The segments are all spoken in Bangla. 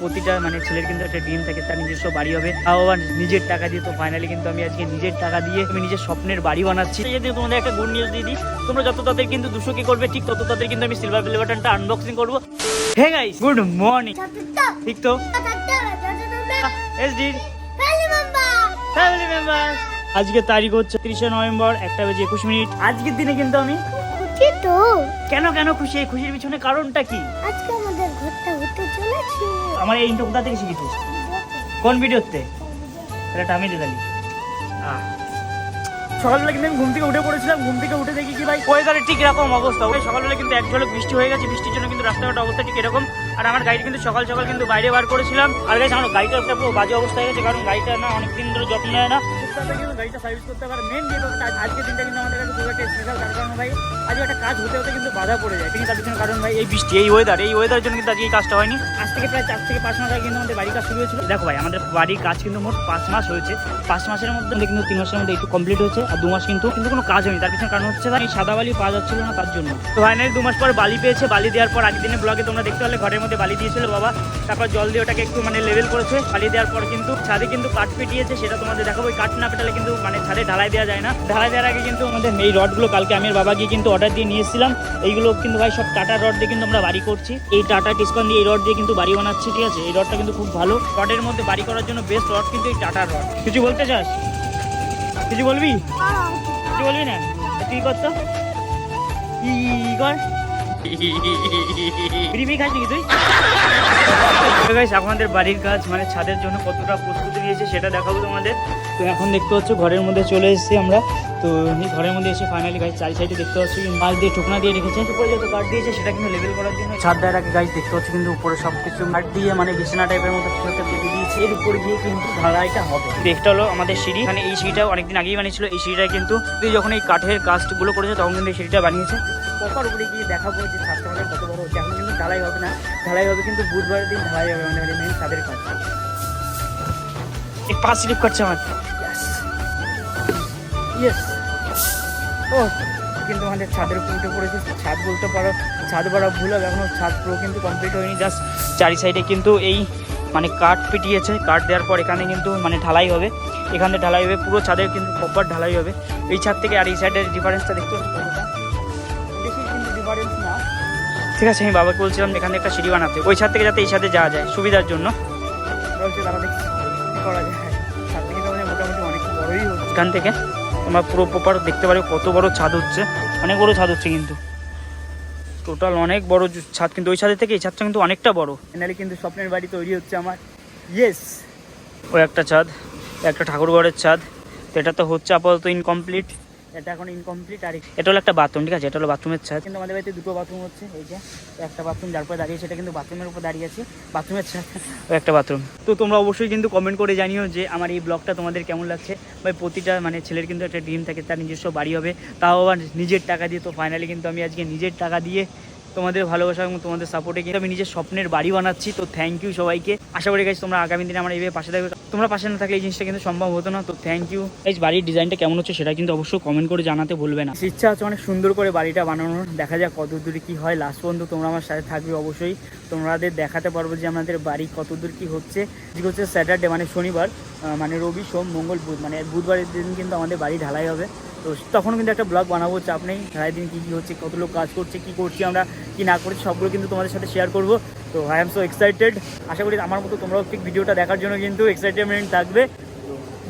প্রতিটা মানে ছেলের কিন্তু একটা ড্রিম থাকে তার নিজস্ব বাড়ি হবে। তাও আবার নিজের টাকা দিয়ে তো ফাইনালি কিন্তু আমি আজকে নিজের টাকা দিয়ে আমি নিজের স্বপ্নের বাড়ি বানাচ্ছি। যদি তোমাদের একটা গুড নিউজ দিয়ে দিই। তোমরা যত তাদের কিন্তু দুশো কি করবে ঠিক তত তাদের কিন্তু আমি সিলভার প্লে বাটনটা আনবক্সিং করব। হে গাইস গুড মর্নিং ঠিক তো? ফ্যামিলি মেম্বার আজকে তারিখ হচ্ছে তিরিশে নভেম্বর একটা বেজে একুশ মিনিট। আজকের দিনে কিন্তু আমি তো। কেন কেন খুশি? খুশির পিছনে কারণটা কি? আজকে আমার এই ইন্টো কোথা থেকে শিখেছিস? কোন ভিডিওতে? তাহলে আমি দিয়ে দিলি। সকালবেলা কিন্তু আমি ঘুম থেকে উঠে পড়েছিলাম, ঘুম থেকে উঠে দেখি কি ভাই ওয়েদারের ঠিক এরকম অবস্থা। ওই সকালবেলা কিন্তু এক ঝলক বৃষ্টি হয়ে গেছে, বৃষ্টির জন্য কিন্তু রাস্তাঘাটের অবস্থা ঠিক এরকম। আর আমার গাড়ি কিন্তু সকাল সকাল কিন্তু বাইরে বার করেছিলাম। আর গাড়ি আমার গাড়িটা একটা পুরো বাজে অবস্থা হয়ে গেছে কারণ গাড়িটা না অনেকদিন ধরে যত্ন নেয় না। কিন্তু গাড়িটা সার্ভিস করতে পারে। মেন যে কাজ দিনটা কিন্তু আমাদের কাছে খুব একটা স্পেশাল তার কারণ ভাই আজকে একটা কাজ হতে হতে কিন্তু বাধা পড়ে যায়। কিন্তু তার পিছনে কারণ ভাই এই বৃষ্টি এই ওয়েদার এই ওয়েদার জন্য কিন্তু আজকে এই কাজটা হয়নি। আজ থেকে প্রায় চার থেকে পাঁচ মাস আগে কিন্তু আমাদের বাড়ির কাজ শুরু হয়েছিল। দেখো ভাই আমাদের বাড়ির কাজ কিন্তু মোট পাঁচ মাস হয়েছে। পাঁচ মাসের মধ্যে কিন্তু তিন মাসের মধ্যে একটু কমপ্লিট হয়েছে আর দু মাস কিন্তু কিন্তু কোনো কাজ হয়নি। তার পিছনে কারণ হচ্ছে ভাই সাদা বালি পাওয়া যাচ্ছিল না তার জন্য। তো ফাইনালি দু মাস পর বালি পেয়েছে। বালি দেওয়ার পর আগের দিনের ব্লগে তোমরা দেখতে পারলে ঘরের মধ্যে বালি দিয়েছিল বাবা। তারপর জল দিয়ে ওটাকে একটু মানে লেভেল করেছে। বালি দেওয়ার পর কিন্তু ছাদে কিন্তু কাঠ পেটিয়েছে, সেটা তোমাদের দেখাবো। ওই কাঠ না পেটালে কিন্তু মানে ছাদে ঢালাই দেওয়া যায় না। ঢালাই দেওয়ার আগে কিন্তু আমাদের এই রডগুলো কালকে আমি বাবা গিয়ে কিন্তু অর্ডার দিয়ে নিয়েছিলাম এইগুলো কিন্তু ভাই সব টাটা রড দিয়ে কিন্তু আমরা বাড়ি করছি। এই টাটা টিসকন দিয়ে এই রড দিয়ে কিন্তু বাড়ি বানাচ্ছি, ঠিক আছে? এই রডটা কিন্তু খুব ভালো। রডের মধ্যে বাড়ি করার জন্য বেস্ট রড কিন্তু এই টাটা রড কিছু বলতে চাস? কিছু বলবি? কিছু বলবি না? তুই করতো কি কর? বিড়ি খাস নাকি guys, আপনাদের বাড়ির কাজ মানে ছাদের জন্য কতটা প্রস্তুতি নিয়েছে সেটা দেখাবো তোমাদের। তো এখন দেখতে পাচ্ছ ঘরের মধ্যে চলে এসেছি আমরা। তো ঘরের মধ্যে এসে ফাইনালি গাছ চারি সাইডে দেখতে পাচ্ছি মাছ দিয়ে ঠোকনা দিয়ে রেখেছে। উপরে যত কাঠ দিয়েছে সেটা কিন্তু লেভেল করার জন্য ছাদ দেওয়ার আগে গাছ দেখতে পাচ্ছি কিন্তু উপরে সব কিছু কাঠ দিয়ে মানে বিছানা টাইপের মতো কিছু একটা পেতে দিয়েছে। এর উপরে গিয়ে কিন্তু ঢালাইটা হবে। দেখতে হলো আমাদের সিঁড়ি। মানে এই সিঁড়িটা অনেকদিন আগেই বানিয়েছিল। এই সিঁড়িটা কিন্তু যখন এই কাঠের কাজগুলো করেছে তখন কিন্তু এই সিঁড়িটা বানিয়েছে। প্রপার উপরে গিয়ে দেখাবো যে ছাদটা কত বড় হচ্ছে এখন কিন্তু ঢালাই হবে না। ঢালাই হবে কিন্তু বুধবার দিন ঢালাই হবে। মানে মেন ছাদের কাজ এক পা স্লিপ করছে আমার ইয়েস ও কিন্তু আমাদের ছাদের উপর উঠে পড়েছে। ছাদ বলতে পারো ছাদ বাড়া ভুল হবে এখনও ছাদ পুরো কিন্তু কমপ্লিট হয়নি। জাস্ট চারি সাইডে কিন্তু এই মানে কাঠ পিটিয়েছে। কাঠ দেওয়ার পর এখানে কিন্তু মানে ঢালাই হবে। এখানে ঢালাই হবে পুরো ছাদের কিন্তু প্রপার ঢালাই হবে। এই ছাদ থেকে আর এই সাইডের ডিফারেন্সটা দেখতে ঠিক আছে আমি বাবাকে বলছিলাম এখানে একটা সিঁড়ি বানাতে। ওই ছাদ থেকে যাতে এই ছাদে যাওয়া যায় সুবিধার জন্য। বড়ই এখান থেকে তোমরা পুরো প্রপার দেখতে পারো কত বড় ছাদ হচ্ছে। অনেক বড় ছাদ হচ্ছে কিন্তু। টোটাল অনেক বড় ছাদ কিন্তু ওই ছাদের থেকে এই ছাদটা কিন্তু অনেকটা বড়। ফাইনালি কিন্তু স্বপ্নের বাড়ি তৈরি হচ্ছে আমার। ইয়েস ওই একটা ছাদ একটা ঠাকুরঘরের ছাদ। এটা তো হচ্ছে আপাতত ইনকমপ্লিট এটা এখন ইনকমপ্লিট আর এটা হলো একটা বাথরুম ঠিক আছে? এটা হলো বাথরুমের ছাদ। কিন্তু আমাদের বাড়িতে দুটো বাথরুম হচ্ছে এই যে একটা বাথরুম যার পরে দাঁড়িয়ে সেটা কিন্তু বাথরুমের উপর দাঁড়িয়ে আছে বাথরুমের ছাদ। ও একটা বাথরুম তো তোমরা অবশ্যই কিন্তু কমেন্ট করে জানিও যে আমার এই ব্লগটা তোমাদের কেমন লাগছে। ভাই প্রতিটা মানে ছেলের কিন্তু একটা ড্রিম থাকে তার নিজস্ব বাড়ি হবে তাও আবার নিজের টাকা দিয়ে। তো ফাইনালি কিন্তু আমি আজকে নিজের টাকা দিয়ে তোমাদের ভালোবাসা এবং তোমাদের সাপোর্টে কিন্তু আমি নিজের স্বপ্নের বাড়ি বানাচ্ছি, তো থ্যাংক ইউ সবাইকে। আশা করি গাইজ তোমরা আগামী দিনে আমার এইভাবে পাশে থাকবে। তোমরা পাশে না থাকলে এই জিনিসটা কিন্তু সম্ভব হতো না, তো থ্যাংক ইউ গাইজ বাড়ির ডিজাইনটা কেমন হচ্ছে সেটা কিন্তু অবশ্যই কমেন্ট করে জানাতে ভুলবে না। ইচ্ছা আছে অনেক সুন্দর করে বাড়িটা বানানোর। দেখা যাক কত দূরে কী হয়। লাস্ট পর্যন্ত তোমরা আমার সাথে থাকবে অবশ্যই। তোমাদের দেখাতে পারব যে আমাদের বাড়ি কত দূর কী হচ্ছে। যে হচ্ছে স্যাটারডে মানে শনিবার মানে রবি, সোম, মঙ্গল, বুধ মানে বুধবারের দিন কিন্তু আমাদের বাড়ি ঢালাই হবে। তো তখন কিন্তু একটা ব্লগ বানাবো, চাপ নেই। ঢালাই দিন কী কী হচ্ছে, কত লোক কাজ করছে, কী করছি আমরা, কী না করছি, সবগুলো কিন্তু তোমাদের সাথে শেয়ার করব। তো আই এম সো এক্সাইটেড আশা করি আমার মতো তোমরাও ঠিক ভিডিওটা দেখার জন্য কিন্তু এক্সাইটেডমেন্ট থাকবে।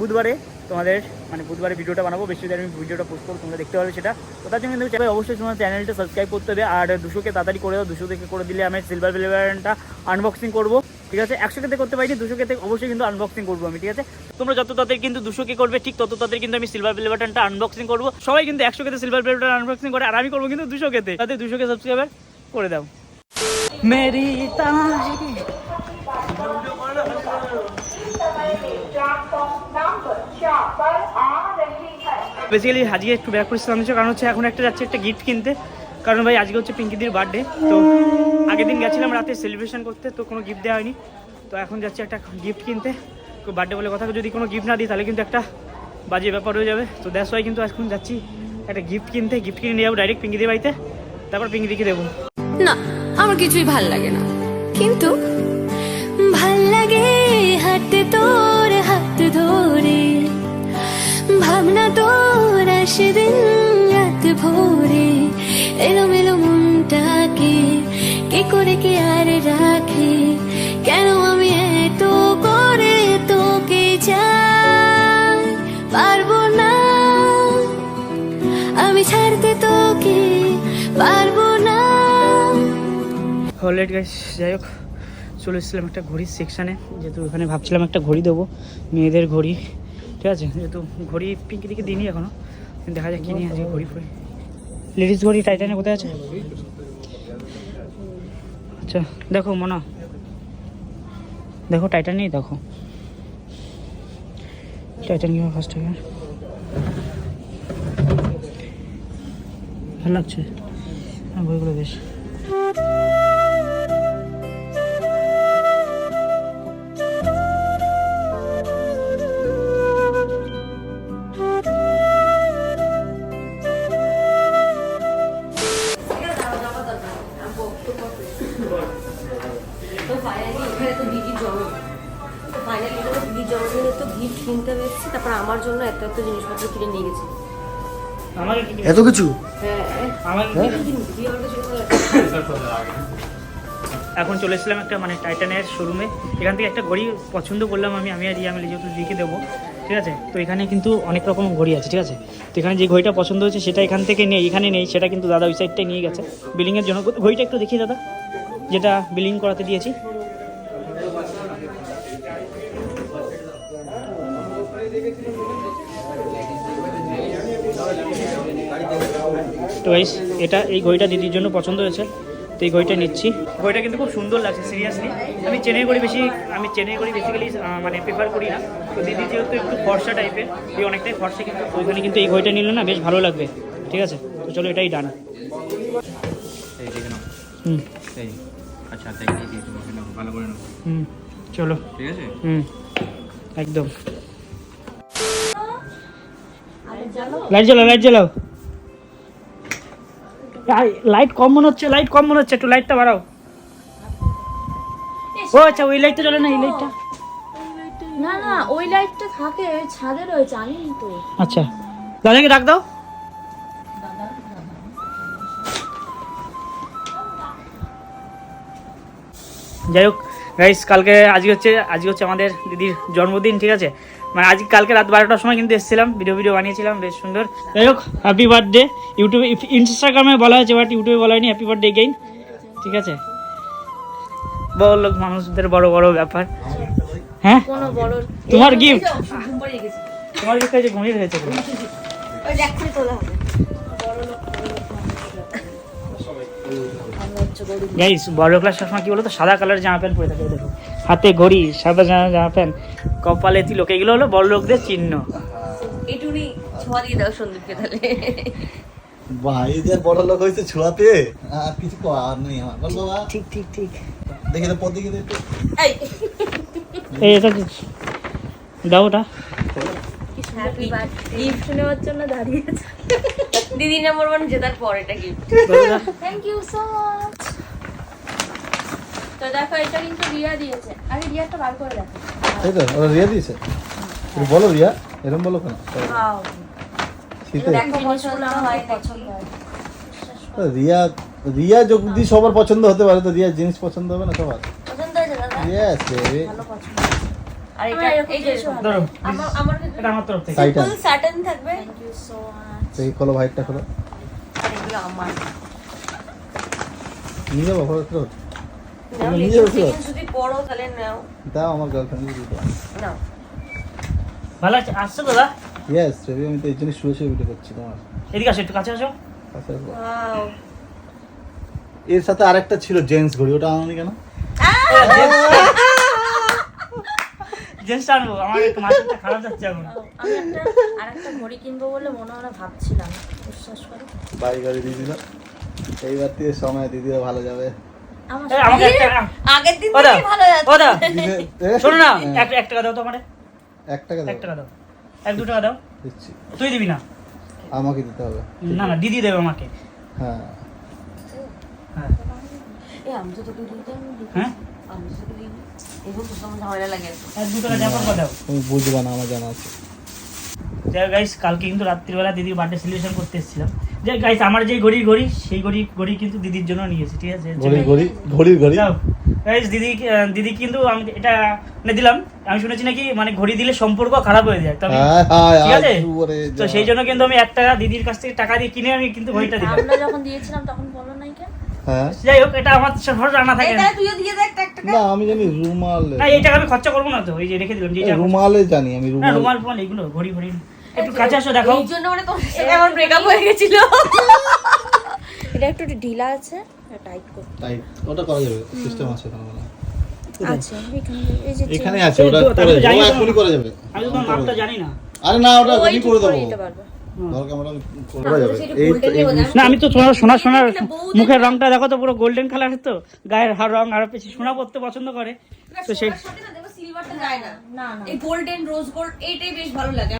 বুধবারে তোমাদের মানে বুধবারে ভিডিওটা বানাবো, বেশি আমি ভিডিওটা পোস্ট করব, তোমরা দেখতে পারবে সেটা। তো তার জন্য কিন্তু অবশ্যই তোমার চ্যানেলটা সাবস্ক্রাইব করতে হবে। আর দুশোকে তাড়াতাড়ি করে দাও, দুশো থেকে করে দিলে আমি সিলভার প্লেয়ারটা আনবক্সিং করব। ঠিক আছে? একশো কেতে করতে পারিনি, দুশো কেতে অবশ্যই কিন্তু আনবক্সিং করব আমি, ঠিক আছে? তোমরা যত তাদের কিন্তু দুশো কে করবে, ঠিক তত তাদের কিন্তু আমি সিলভার প্লে বাটনটা আনবক্সিং করব। সবাই কিন্তু একশো কেতে সিলভার প্লে বাটন আনবক্সিং করে, আর আমি করব কিন্তু দুশো কেতে। তাদের দুশো কে সাবস্ক্রাইবার করে দাও। মেরি বেসিক্যালি আজকে একটু ব্যাক হচ্ছে কারণ হচ্ছে এখন একটা যাচ্ছে একটা গিফট কিনতে। কারণ ভাই, আজকে হচ্ছে পিঙ্কিদির বার্থডে তো আগের দিন গেছিলাম রাতে সেলিব্রেশন করতে, তো কোনো গিফট দেওয়া হয়নি। তো এখন যাচ্ছি একটা গিফট কিনতে। বার্থডে বলে কথা, যদি কোনো গিফট না দিই, তাহলে কিন্তু একটা বাজে ব্যাপার হয়ে যাবে। তো দ্যাটস ওয়াই কিন্তু এখন যাচ্ছি একটা গিফট কিনতে। গিফট কিনে নিয়ে যাব ডাইরেক্ট পিঙ্কিদির বাড়িতে। তারপর পিঙ্কিদিকে দেবো। না, আমার কিছুই ভালো লাগে না। কিন্তু হাঁটতে তোর হাত ধরে। ভাবনা তোর আসে দিন রাত ভোরে। এলোমেলো মনটাকে কে করে কে আর রাখে? কেন আমি এত করে তোকে চাই? পারব না। আমি ছাড়তে তোকে পারব না। অলরেড গাইস যাই হোক, চলে এসেছিলাম একটা ঘড়ির সেকশানে যেহেতু ওখানে ভাবছিলাম একটা ঘড়ি দেবো, মেয়েদের ঘড়ি, ঠিক আছে? যেহেতু ঘড়ি পিঙ্কি দিকে দিনই এখনও, দেখা যাক কিনি আজকে ঘড়ি ফড়ি লেডিস ঘড়ি টাইটানে কোথায় আছে? আচ্ছা দেখো মনা। দেখো টাইটানি দেখো। টাইটান কীভাবে ফার্স্ট টাইম ভালো লাগছে। হ্যাঁ বইগুলো বেশ। ফাইনালি এখানে তো দিদির জন্ম। তো ফাইনালি এখানে দিদির জন্মদিনে তো গিফট কিনতে এসেছি তারপর আমার জন্য এত এত জিনিসপত্র কিনে নিয়ে গেছি। এত কিছু? হ্যাঁ। এখন চলে এসেছিলাম একটা মানে টাইটানের শোরুমে। এখান থেকে একটা ঘড়ি পছন্দ করলাম আমি আমি আর রিয়া মিলে যেহেতু লিখে দেবো ঠিক আছে? তো এখানে কিন্তু অনেক রকম ঘড়ি আছে ঠিক আছে? তো এখানে যে ঘড়িটা পছন্দ হয়েছে সেটা এখান থেকে নেই এখানে নেই সেটা কিন্তু দাদা ওই সাইডটাই নিয়ে গেছে। বিলিংয়ের জন্য ঘড়িটা একটু দেখি দাদা যেটা বিলিং করাতে দিয়েছি। তো গাইস এটা এই ঘড়িটা দিদির জন্য পছন্দ হয়েছে। তো এই ঘড়িটা নিচ্ছি। ঘড়িটা কিন্তু খুব সুন্দর লাগছে সিরিয়াসলি আমি চেনের করি বেশি আমি চেনের করি বেসিক্যালি মানে প্রেফার করি না। তো দিদি যেহেতু একটু ফর্সা টাইপের এই অনেকটাই ফর্সা কিন্তু ওইখানে কিন্তু এই ঘড়িটা নিলে না বেশ ভালো লাগবে। ঠিক আছে? তো চলো এটাই ডান। হুম। আচ্ছা ভালো করে হুম চলো। ঠিক আছে? হুম একদম। লাইট জ্বালাও লাইট জ্বালাও। লাইট কম মনে হচ্ছে লাইট কম মনে হচ্ছে একটু লাইটটা বাড়াও। ও আচ্ছা ওই লাইটটা জ্বলে না এই লাইটটা না না ওই লাইটটা থাকে ছাদে রয়েছে আমি তো। আচ্ছা। দাদাকে ডাক দাও। যাই হোক গাইস কালকে আজকে হচ্ছে আজকে হচ্ছে আমাদের দিদির জন্মদিন ঠিক আছে? মানে আজ কালকে রাত বারোটার সময় কিন্তু এসেছিলাম ভিডিও ভিডিও বানিয়েছিলাম, বেশ সুন্দর। যাই হোক হ্যাপি বার্থডে ইউটিউবে ইনস্টাগ্রামে বলা হয়েছে বাট ইউটিউবে বলা হয়নি হ্যাপি বার্থডে গেইন ঠিক আছে? বড় লোক, মানুষদের বড় বড় ব্যাপার। হ্যাঁ? তোমার গিফট তোমার গিফট হয়েছে, ঘুমিয়ে রয়েছে গাইস বড় ক্লাস সবসময় কি বলতো? সাদা কালার জামা প্যান্ট পরে থাকে, দেখো। হাতে ঘড়ি সাদা জামা জামা প্যান্ট। কপালে তিলক এগুলো হলো বড় লোকদের চিহ্ন। এটুনি ছোঁয়া দিয়ে দাও সন্দীপকে তাহলে। ভাই যে বড় লোক হয়েছে ছোঁয়াতে আর কিছু করার নেই আমার। বল বাবা। ঠিক ঠিক ঠিক। দেখে তো পদ দিকে একটু। এই। এই এটা? দাও ওটা। হ্যাপি বার্থডে গিফট নেওয়ার জন্য দাঁড়িয়ে আছে। দিদি নাম্বার ওয়ান জেতার পর এটা gift thank you so much তো দেখো এটা কিন্তু রিয়া দিয়েছে। আরে রিয়াটা বার করে দেখো তাই তো ওরা রিয়া দিয়েছে? বলো রিয়া এরকম বলো কেন? শীতে। হয়। হয় রিয়া রিয়া যদি সবার পছন্দ হতে পারে তো রিয়া জিনিস পছন্দ হবে না সবার? পছন্দ হয়েছে দাদা? ইয়েস বেবি আর এটা এই যে ধরো আমার আমার এটা আমার তরফ থেকে। ফুল সাটন থাকবে। থ্যাংক ইউ সো মাচ এই খোলো ভাইটটা খোলো। আর এগুলো আমার। নিয়ে যাব ফটো যদি পড়ো তাহলে নাও। দাও আমার গার্লফ্রেন্ড দিয়ে দাও নাও। ভালো আছে? আসছো দাদা? ইয়েস আমি তো এই জন্য শুয়ে শুয়ে ভিডিও করছি তোমার। এদিকে আসো একটু কাছে আসো। কাছে আসো। এর সাথে আরেকটা ছিল জেন্টস ঘড়ি ওটা আনি কেন? জেন্টস আনব আমার একটু মাথাটা খারাপ যাচ্ছে এখন। আমি একটা আরেকটা ঘড়ি কিনবো বলে মনে মনে ভাবছিলাম বিশ্বাস করো। বাড়ি গাড়ি দিয়ে দিল এইবার থেকে সময় দিদিও ভালো যাবে। আমাকে একটা আগের দিন থেকে ভালো যাচ্ছে। ওদা। শোনো না হ্যাঁ, এক এক টাকা দাও তো আমার এক টাকা এক দাও টাকা দাও। এক দু টাকা দাও। দিচ্ছি। তুই দিবি না। আমাকে দিতে হবে। না না দিদি দেবে আমাকে। হ্যাঁ। হ্যাঁ। এ আমি তো তোকে দিতে দিই। হ্যাঁ? আমি তো তোকে দিই এগুলো তো আমার ঝামেলা লাগে। আর দু টাকা জামা পাঠাও তুমি বুঝবা না আমার জানা আছে। যাই গাইস কালকে কিন্তু রাত্রিবেলা দিদির বার্থডে সেলিব্রেশন করতে এসেছিলাম। যাই গাইস আমার যে ঘড়ি ঘড়ি সেই ঘড়ি ঘড়ি কিন্তু দিদির জন্য নিয়েছি ঠিক আছে? ঘড়ি ঘড়ি ঘড়ির ঘড়ি? গাইস দিদি দিদি কিন্তু আমি এটা মানে দিলাম। আমি শুনেছি নাকি মানে ঘড়ি দিলে সম্পর্ক খারাপ হয়ে যায় তবে ঠিক আছে? তো সেই জন্য কিন্তু আমি এক টাকা দিদির কাছ থেকে টাকা দিয়ে কিনে আমি কিন্তু ঘড়িটা দিলাম। আমরা যখন দিয়েছিলাম তখন বলো নাই কেন? হ্যাঁ। যাই হোক এটা আমার জানা থাকে। না। তুইও দিয়ে দে একটা একটা না আমি জানি রুমালে। না এই টাকা আমি খরচা করব না তো এই যে রেখে দিলাম যে রুমালে জানি আমি রুমাল। রুমাল এগুলো ঘড়ি ঘড়ি। একটু কাছে আসো দেখাও। এই জন্য মানে তোমার সাথে আমার ব্রেকআপ হয়ে গেছিল। এটা একটু ঢিলা আছে টাইট টাইট ওটা করা যাবে সিস্টেম আছে মনে। হয়। এখানে এই যে এখানে আছে ওটা করে। এখনই যাবে। আমি তো তোমার মাপটা জানি না। আরে না ওটা আমি করে দেবো না আমি তো সোনা সোনার মুখের রংটা দেখো তো পুরো গোল্ডেন কালার তো। গায়ের হার রং আর বেশি সোনা পড়তে পছন্দ করে। তো সেই সিলভারটা যায় না না না। এই গোল্ডেন রোজ গোল্ড এইটাই বেশ ভালো লাগে।